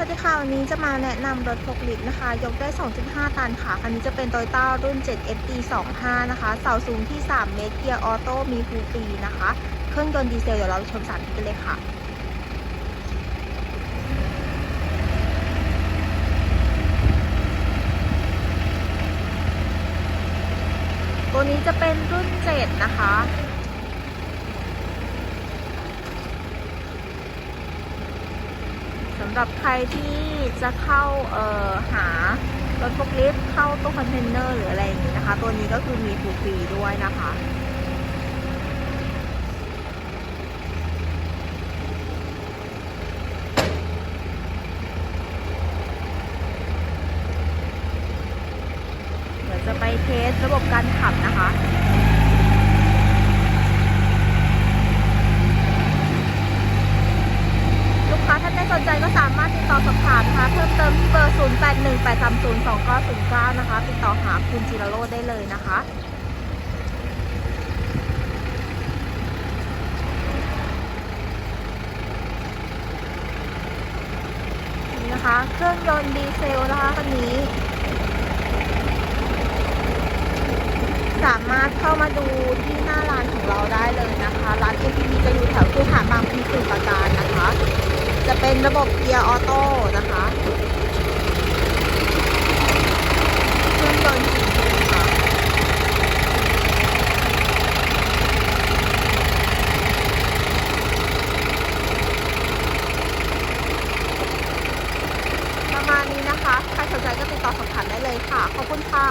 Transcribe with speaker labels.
Speaker 1: สวัสดีค่ะ วันนี้จะมาแนะนำรถพลิต์นะคะ ยกได้ 2.5 ตันค่ะ คันนี้จะเป็น Toyota รุ่น 7FD 25นะคะ เสาสูงที่ 3 เมตร เกียร์ออโต้ มีฟูฟรีนะคะ เครื่องยนต์ดีเซล เดี๋ยวเราชมสาธิตกันเลยค่ะตัวนี้จะเป็นรุ่น 7 นะคะำหรับใครที่จะเข้าเอ่อหารถพกลิฟต์เข้าตู้คอนเทนเนอร์หรืออะไรอย่างนี้นะคะ ตัวนี้ก็คือมีฟูลฟรีด้วยนะคะเดี๋ยวจะไปเทสระบบการขับนะคะ ลูกค้าท่า นใดสนใจก็สามารถติดต่อสอบถามนะคะเพิ่มเติมที่เบอร์ 0818302909 นะคะ ติดต่อหาคุณจิรโรจน์ได้เลยนะคะนี่นะคะ เครื่องยนต์ดีเซลนะคะคันนี้ สามารถเข้ามาดูที่หน้าร้านของเราได้เลยนะคะ ร้าน APP จะอยู่แถวคูหา ระบบเกียร์ออโต้นะคะเครื่องยนต์สีเค่ะประมาณนี้นะคะ ใครสนใจก็ติดต่อสอบถามได้เลยค่ะ ขอบคุณค่ะ